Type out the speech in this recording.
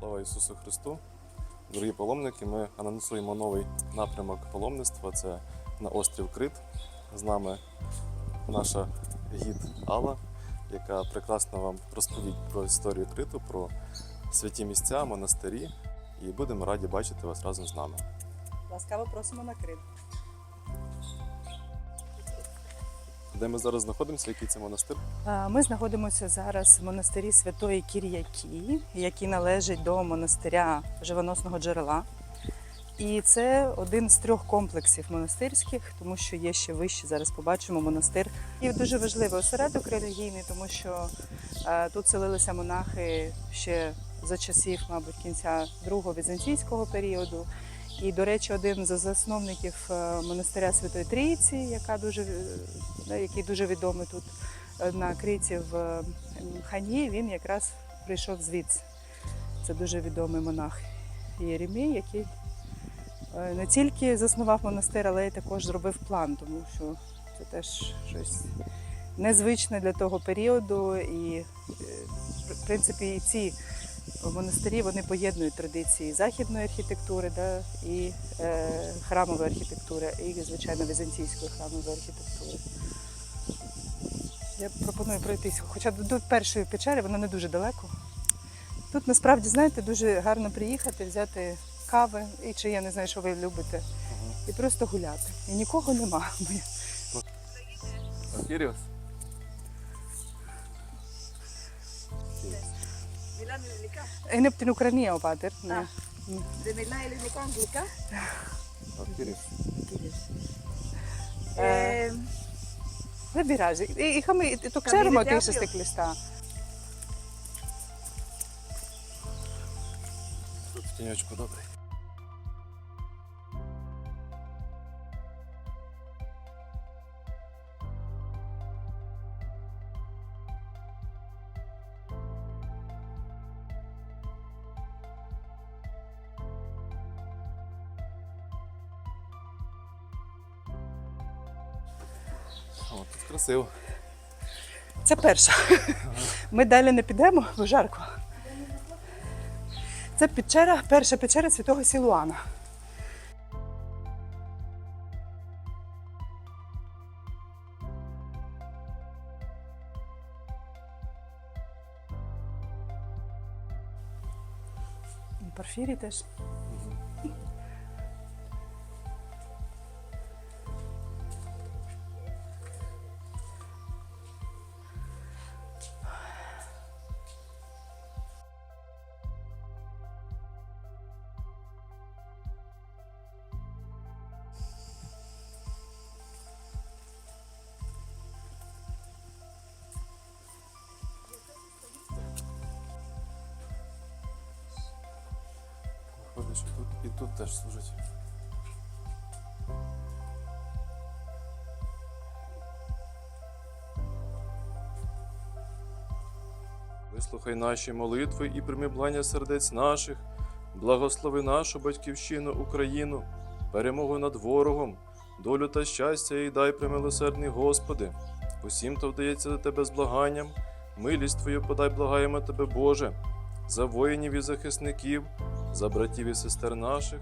Слава Ісусу Христу! Дорогі паломники, ми анонсуємо новий напрямок паломництва. Це на острів Крит. З нами наша гід Алла, яка прекрасно вам розповість про історію Криту, про святі місця, монастирі. І будемо раді бачити вас разом з нами. Ласкаво просимо на Крим. Де ми зараз знаходимося, який це монастир? Ми знаходимося зараз в монастирі Святої Кір'які, який належить до монастиря живоносного джерела. І це один з трьох комплексів монастирських, тому що є ще вище. Зараз побачимо монастир. І дуже важливий осередок релігійний, тому що тут селилися монахи ще за часів, мабуть, кінця другого візантійського періоду. І, до речі, один з засновників е, монастиря Святої Трійці, яка дуже, е, який дуже відомий тут е, на Криті в е, Хані, він якраз прийшов звідси. Це дуже відомий монах Єремій, який не тільки заснував монастир, але й також зробив план, тому що це теж щось незвичне для того періоду. І, в принципі, і ці монастирі вони поєднують традиції західної архітектури да, і е, храмової архітектури, і, звичайно, візантійської храмової архітектури. Я пропоную пройтись, хоча до до першої печери воно не дуже далеко. Тут насправді, знаєте, дуже гарно приїхати, взяти кави, і чи я не знаю, що ви любите, і просто гуляти. І нікого нема. Кіріос? Milano Lica. І не птин Україні, опатер. Ah. De Milano Lica Anglica. Кіріос. Е, Eh, Вибирай. І, і хами, і то Камінь ксеримо дякую. ти стик листа. Тут в тіньочку О, тут красиво. Це перша. Ми далі не підемо, бо жарко. Це печера, перша печера святого Сілуана. І Порфірій теж. Що тут і тут теж служать. Вислухай наші молитви і прийми блання сердець наших, благослови нашу батьківщину Україну, перемогу над ворогом, долю та щастя і дай примилосердний Господи. Усім, хто вдається до Тебе з благанням, милість Твою подай, благаємо Тебе, Боже, за воїнів і захисників, за братів і сестер наших,